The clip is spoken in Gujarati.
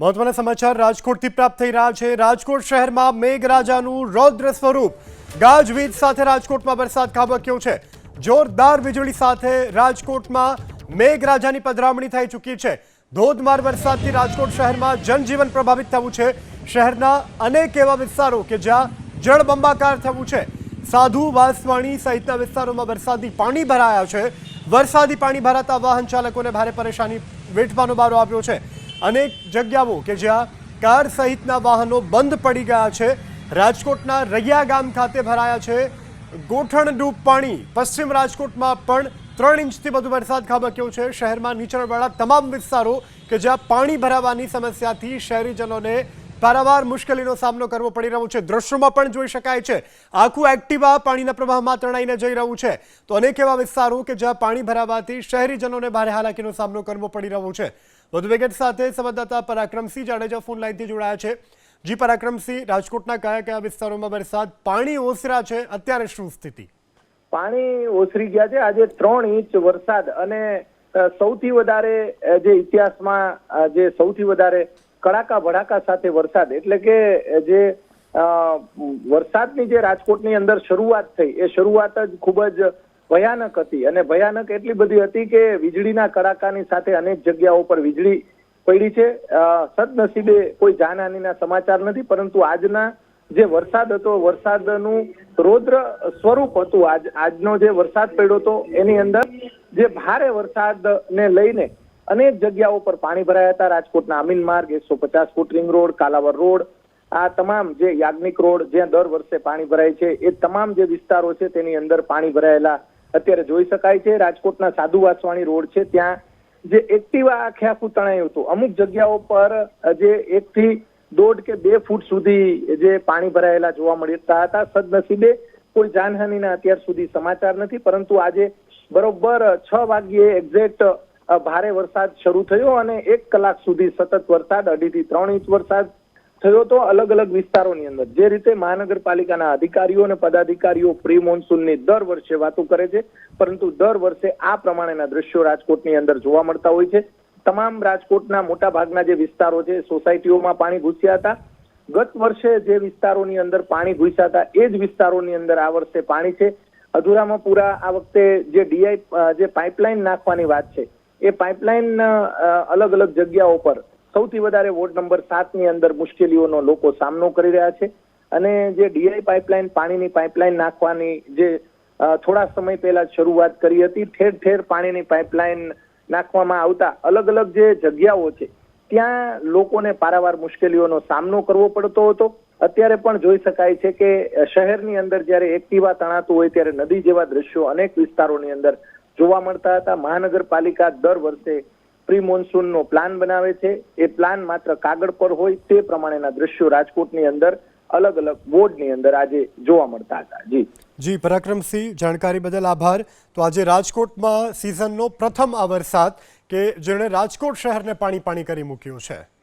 મહત્વના સમાચાર રાજકોટથી પ્રાપ્ત થઈ રહ્યા છે. રાજકોટ શહેરમાં મેઘરાજાનું રૌદ્ર સ્વરૂપ. ગાજવીજ સાથે રાજકોટમાં વરસાદ ખાબક્યો છે. જોરદાર વીજળી સાથે રાજકોટમાં મેઘરાજાની પધરામણી થઈ ચૂકી છે. ધોધમાર વરસાદથી રાજકોટ શહેરમાં જનજીવન પ્રભાવિત થયું છે. શહેરના અનેક એવા વિસ્તારો કે જ્યાં જળબંબાકાર થયું છે. સાધુ, વાસવાણી સહિતના વિસ્તારોમાં વરસાદી પાણી ભરાયા છે. વરસાદી પાણી ભરાતા વાહન ચાલકોને ભારે પરેશાની વેઠવાનો બારો આવ્યો છે. અનેક જગ્યાઓ કે જ્યાં કાર સહિતના વાહનો બંધ પડી ગયા છે. રાજકોટના રૈયા ગામ ખાતે ભરાયા છે. ગોઠણડૂબ પાણી. પશ્ચિમ રાજકોટમાં પણ ત્રણ ઇંચથી વધુ વરસાદ ખાબક્યો છે. શહેરમાં નીચાણવાળા તમામ વિસ્તારો કે જ્યાં પાણી ભરાવાની સમસ્યાથી શહેરીજનોને પારાવાર મુશ્કેલીનો સામનો કરવો પડી રહ્યો છે. દ્રશ્યોમાં પણ જોઈ શકાય છે. આખું એક્ટિવા પાણીના પ્રવાહમાં તણાઈને જઈ રહ્યું છે. તો અનેક એવા વિસ્તારો કે જ્યાં પાણી ભરાવાથી શહેરીજનોને ભારે હાલાકીનો સામનો કરવો પડી રહ્યો છે. વધુ વિગત સાથે સંવાદદાતા પરાક્રમસિંહ જાડેજા ફોન લાઈનથી જોડાયા છે. જી, પરાક્રમસિંહ, રાજકોટના કયા કયા વિસ્તારોમાં વરસાદ? પાણી ઓસર્યા છે. અત્યારે શું સ્થિતિ? પાણી ઓસરી ગયા છે. આજે ત્રણ ઇંચ વરસાદ અને સૌથી વધારે જે ઇતિહાસમાં જે સૌથી વધારે કડાકા ભડાકા સાથે વરસાદ. એટલે કે જે વરસાદની જે રાજકોટની અંદર શરૂઆત થઈ, એ શરૂઆત જ ખૂબ જ ભયાનક હતી અને ભયાનક એટલી બધી હતી કે વીજળીના કડાકાની સાથે અનેક જગ્યાઓ પર વીજળી પડી છે. સદનસીબે કોઈ જાનહાનિના સમાચાર નથી, પરંતુ આજના જે વરસાદ હતો, વરસાદનું રૌદ્ર સ્વરૂપ હતું. આજ, આજનો જે વરસાદ પડ્યો હતો, એની અંદર જે ભારે વરસાદને લઈને અનેક જગ્યાઓ પર પાણી ભરાયા હતા. રાજકોટના અમીન માર્ગ, એકસો પચાસ foot ring road Kalavad road, આ તમામ જે યાજ્ઞિક રોડ જ્યાં દર વર્ષે પાણી ભરાય છે, એ તમામ જે વિસ્તારો છે, તેની અંદર પાણી ભરાયેલા અત્યારે જોઈ શકાય છે, રાજકોટના સાધુ વાસવાણી રોડ છે, ત્યાં જે એક્ટિવા આખે આખું તણાયું હતું. અમુક જગ્યાઓ પર જે એક થી દોઢ કે બે ફૂટ સુધી જે પાણી ભરાયેલા જોવા મળતા હતા. સદનસીબે કોઈ જાનહાનિના અત્યાર સુધી સમાચાર નથી, પરંતુ આજે બરોબર છ વાગ્યે એક્ઝેક્ટ ભારે વરસાદ શરૂ થયો અને એક કલાક સુધી સતત વરસાદ, અઢીથી ત્રણ ઇંચ વરસાદ થયો તો અલગ અલગ વિસ્તારોની અંદર. જે રીતે મહાનગરપાલિકાના અધિકારીઓ અને પદાધિકારીઓ પ્રી મોન્સૂનની દર વર્ષે વાતો કરે છે, પરંતુ દર વર્ષે આ પ્રમાણેના દ્રશ્યો રાજકોટની અંદર જોવા મળતા હોય છે. તમામ રાજકોટના મોટા ભાગના જે વિસ્તારો છે, સોસાયટીઓમાં પાણી ઘૂસ્યા હતા. ગત વર્ષે જે વિસ્તારોની અંદર પાણી ઘૂસ્યા હતા, એ જ વિસ્તારોની અંદર આ વર્ષે પાણી છે. અધૂરામાં પૂરા આ વખતે જે ડીઆઈ, જે પાઇપલાઇન નાખવાની વાત છે, એ પાઇપલાઇન અલગ અલગ જગ્યાઓ પર સૌથી વધારે વોર્ડ નંબર સાતની અંદર મુશ્કેલીઓનો લોકો સામનો કરી રહ્યા છે. અને જે ડીઆઈ પાઇપલાઇન, પાણીની પાઇપલાઇન નાખવાની જે થોડા સમય પહેલા શરૂઆત કરી હતી, ઠેર ઠેર પાણીની પાઇપલાઇન નાખવામાં આવતા અલગ અલગ જે જગ્યાઓ છે, ત્યાં લોકોને પારાવાર મુશ્કેલીઓનો સામનો કરવો પડતો હતો. અત્યારે પણ જોઈ શકાય છે કે, શહેરની અંદર જ્યારે એક્ટિવા તણાતું હોય ત્યારે નદી જેવા દ્રશ્યો અનેક વિસ્તારોની અંદર જોવા મળતા હતા. મહાનગરપાલિકા દર વર્ષે પ્રી મોન્સૂનનો પ્લાન બનાવે છે. એ પ્લાન માત્ર કાગળ પર હોય તે પ્રમાણેના દ્રશ્યો રાજકોટની અંદર, અલગ અલગ બોર્ડની અંદર આજે જોવા મળતા હતા. જી. જી, પરાક્રમસિંહ, જાણકારી બદલ આભાર. તો આજે રાજકોટમાં સિઝનનો પ્રથમ આ વરસાદ કે જેણે રાજકોટ શહેરને પાણી પાણી કરી મૂક્યું છે?